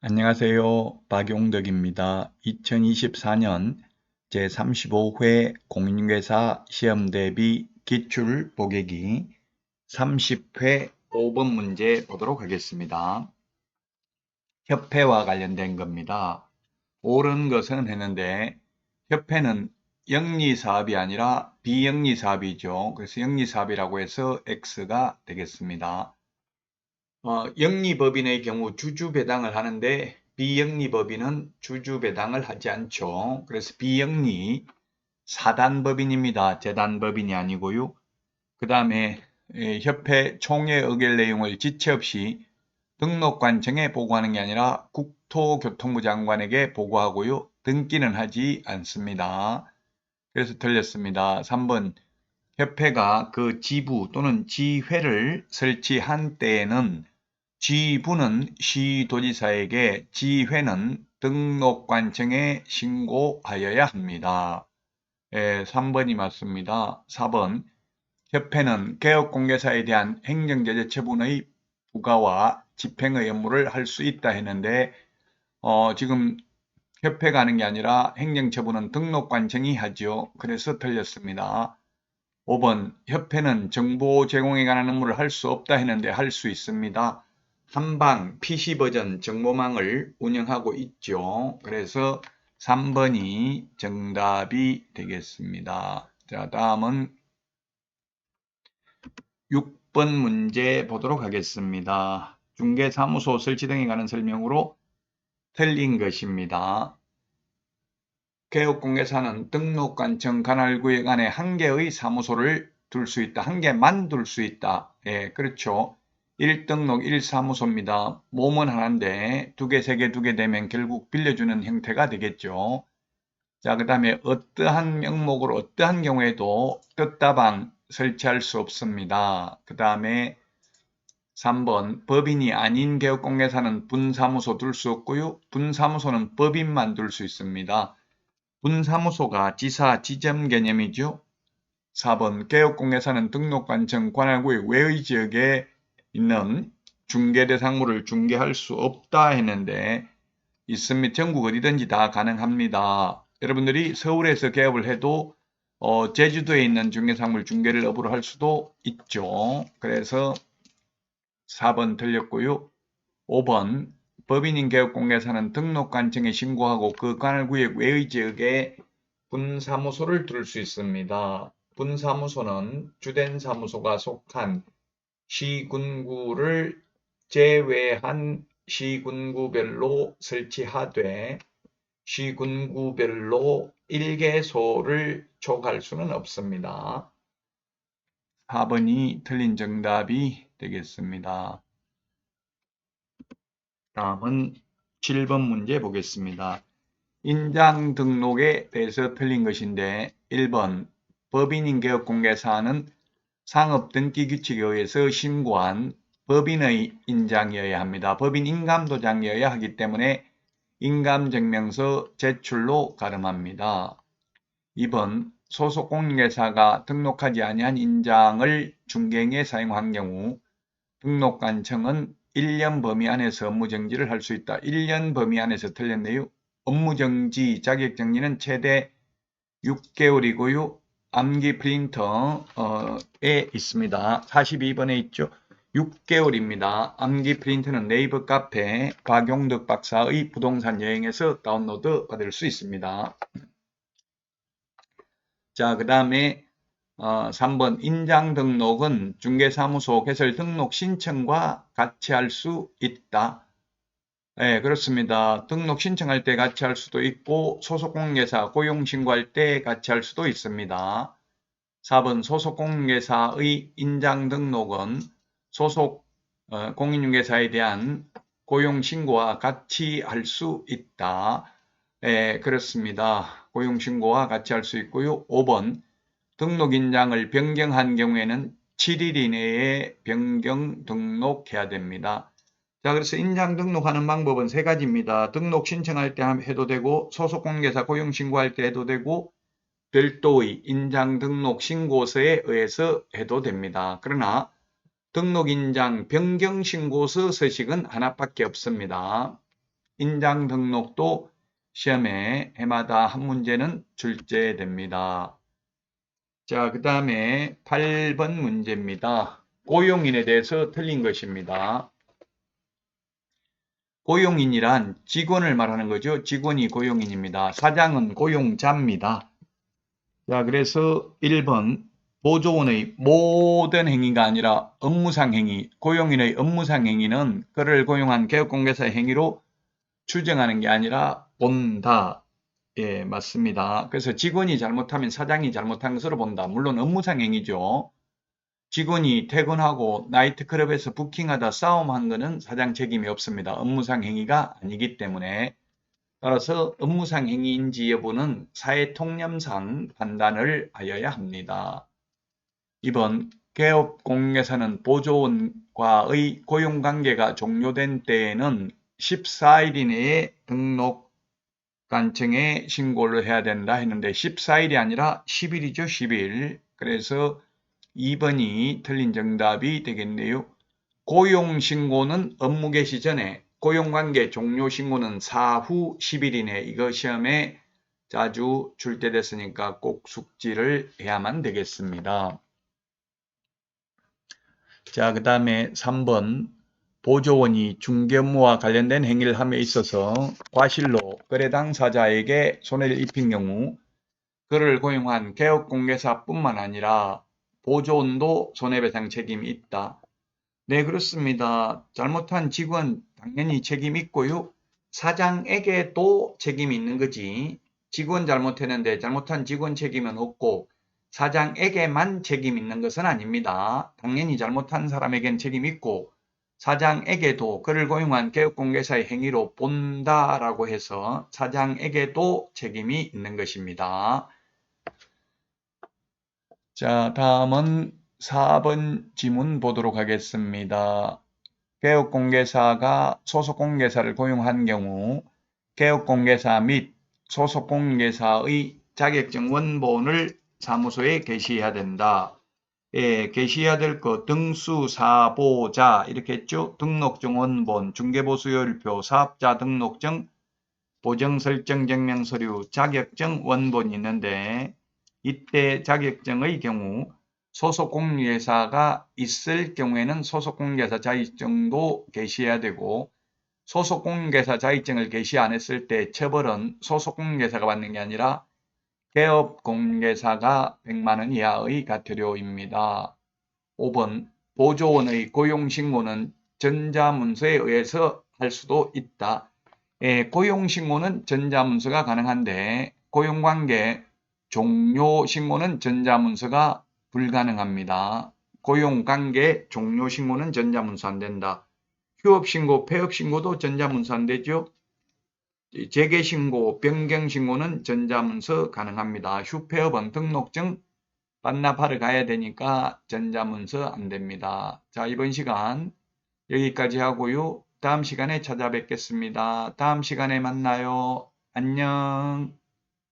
안녕하세요. 박용덕입니다. 2024년 제35회 공인중개사 시험 대비 기출 보객이 30회 5번 문제 보도록 하겠습니다. 협회와 관련된 겁니다. 옳은 것은 했는데 협회는 영리사업이 아니라 비영리사업이죠. 그래서 영리사업이라고 해서 X가 되겠습니다. 어, 영리법인의 경우 주주배당을 하는데 비영리법인은 주주배당을 하지 않죠. 그래서 비영리 사단법인입니다. 재단법인이 아니고요. 그 다음에 협회 총회 의결 내용을 지체 없이 등록관청에 보고하는 게 아니라 국토교통부 장관에게 보고하고요. 등기는 하지 않습니다. 그래서 틀렸습니다. 3번 협회가 그 지부 또는 지회를 설치한 때에는 지부는 시도지사에게 지회는 등록관청에 신고하여야 합니다. 예, 3번이 맞습니다. 4번 협회는 개업공개사에 대한 행정제재 처분의 부과와 집행의 업무를 할 수 있다 했는데 어, 지금 협회가 하는 게 아니라 행정처분은 등록관청이 하죠. 그래서 틀렸습니다. 5번 협회는 정보 제공에 관한 업무를 할 수 없다 했는데 할 수 있습니다. 한방 PC버전 정보망을 운영하고 있죠. 그래서 3번이 정답이 되겠습니다. 자, 다음은 6번 문제 보도록 하겠습니다. 중개사무소 설치 등에 관한 설명으로 틀린 것입니다. 개업공개사는 등록관청 관할구역 안에 한 개의 사무소를 둘 수 있다. 한 개만 둘 수 있다. 예, 그렇죠. 1등록 1사무소입니다. 몸은 하나인데 두 개, 세 개, 두 개 되면 결국 빌려주는 형태가 되겠죠. 자, 그 다음에 어떠한 명목으로 어떠한 경우에도 뜻다방 설치할 수 없습니다. 그 다음에 3번 법인이 아닌 개업공개사는 분사무소 둘 수 없고요. 분사무소는 법인만 둘 수 있습니다. 분사무소가 지사 지점 개념이죠. 4번 개업공개사는 등록관청 관할구역 외의 지역에 있는 중개대상물을 중개할 수 없다 했는데 있으면 전국 어디든지 다 가능합니다. 여러분들이 서울에서 개업을 해도 어, 제주도에 있는 중개상물 중개를 업으로 할 수도 있죠. 그래서 4번 틀렸고요. 5번 법인인 개업공개사는 등록관청에 신고하고 그 관할구역 외의 지역에 분사무소를 둘 수 있습니다. 분사무소는 주된 사무소가 속한 시군구를 제외한 시군구별로 설치하되 시군구별로 일개소를 족할 수는 없습니다. 4번이 틀린 정답이 되겠습니다. 다음은 7번 문제 보겠습니다. 인장 등록에 대해서 틀린 것인데 1번 법인인 개업공개사는 상업 등기 규칙에 의해서 신고한 법인의 인장이어야 합니다. 법인 인감도장이어야 하기 때문에 인감증명서 제출로 가름합니다. 2번 소속공인회사가 등록하지 아니한 인장을 중개행에 사용한 경우 등록관청은 1년 범위 안에서 업무정지를 할 수 있다. 1년 범위 안에서 틀렸네요. 업무정지 자격정지는 최대 6개월이고요. 암기 프린터에 있습니다. 42번에 있죠. 6개월입니다. 암기 프린트는 네이버 카페 박용덕 박사의 부동산 여행에서 다운로드 받을 수 있습니다. 자, 그 다음에 어, 3번 인장 등록은 중개사무소 개설 등록 신청과 같이 할 수 있다. 네, 그렇습니다. 등록 신청할 때 같이 할 수도 있고 소속공개사 고용 신고할 때 같이 할 수도 있습니다. 4번 소속공개사의 인장 등록은 소속 어, 공인중개사에 대한 고용 신고와 같이 할 수 있다. 네, 그렇습니다. 고용 신고와 같이 할 수 있고요. 5번 등록인장을 변경한 경우에는 7일 이내에 변경 등록해야 됩니다. 자, 그래서 인장 등록하는 방법은 세 가지입니다. 등록 신청할 때 해도 되고, 소속 공개사 고용 신고할 때 해도 되고, 별도의 인장 등록 신고서에 의해서 해도 됩니다. 그러나 등록 인장 변경 신고서 서식은 하나밖에 없습니다. 인장 등록도 시험에 해마다 한 문제는 출제됩니다. 자, 그 다음에 8번 문제입니다. 고용인에 대해서 틀린 것입니다. 고용인이란 직원을 말하는 거죠. 직원이 고용인입니다. 사장은 고용자입니다. 자, 그래서 1번 보조원의 모든 행위가 아니라 업무상 행위, 고용인의 업무상 행위는 그를 고용한 개업공개사의 행위로 추정하는 게 아니라 본다. 예, 맞습니다. 그래서 직원이 잘못하면 사장이 잘못한 것으로 본다. 물론 업무상 행위죠. 직원이 퇴근하고 나이트클럽에서 부킹하다 싸움한 것은 사장 책임이 없습니다. 업무상 행위가 아니기 때문에 따라서 업무상 행위인지 여부는 사회 통념상 판단을 하여야 합니다. 2번 개업공개사는 보조원과의 고용관계가 종료된 때에는 14일 이내에 등록 관청에 신고를 해야 된다 했는데 14일이 아니라 10일이죠. 10일. 그래서 2번이 틀린 정답이 되겠네요. 고용신고는 업무 개시 전에 고용관계 종료 신고는 사후 10일 이내 이거 시험에 자주 출제됐으니까 꼭 숙지를 해야만 되겠습니다. 자, 그 다음에 3번 보조원이 중개업무와 관련된 행위를 함에 있어서 과실로 거래 당사자에게 손해를 입힌 경우 그를 고용한 개업공개사뿐만 아니라 보조원도 손해배상 책임이 있다. 네, 그렇습니다. 잘못한 직원 당연히 책임 있고요. 사장에게도 책임이 있는 거지. 직원 잘못했는데 잘못한 직원 책임은 없고 사장에게만 책임 있는 것은 아닙니다. 당연히 잘못한 사람에겐 책임 있고 사장에게도 그를 고용한 개업공개사의 행위로 본다라고 해서 사장에게도 책임이 있는 것입니다. 자, 다음은 4번 지문 보도록 하겠습니다. 개업공개사가 소속공개사를 고용한 경우 개업공개사 및 소속공개사의 자격증 원본을 사무소에 게시해야 된다. 예, 게시해야 될 것 등수 사보자 이렇게 했죠. 등록증 원본, 중개보수요일표, 사업자 등록증, 보정설정 증명서류, 자격증 원본이 있는데 이때 자격증의 경우 소속공개사가 있을 경우에는 소속공개사 자격증도 게시해야 되고 소속공개사 자격증을 게시 안 했을 때 처벌은 소속공개사가 받는 게 아니라 개업 공개사가 100만원 이하의 과태료입니다. 5번 보조원의 고용신고는 전자문서에 의해서 할 수도 있다. 예, 고용신고는 전자문서가 가능한데 고용관계 종료신고는 전자문서가 불가능합니다. 고용관계 종료신고는 전자문서 안 된다. 휴업신고, 폐업신고도 전자문서 안 되죠. 재개 신고, 변경 신고는 전자문서 가능합니다. 휴폐업은 등록증 반납하러 가야 되니까 전자문서 안 됩니다. 자, 이번 시간 여기까지 하고요. 다음 시간에 찾아뵙겠습니다. 다음 시간에 만나요. 안녕.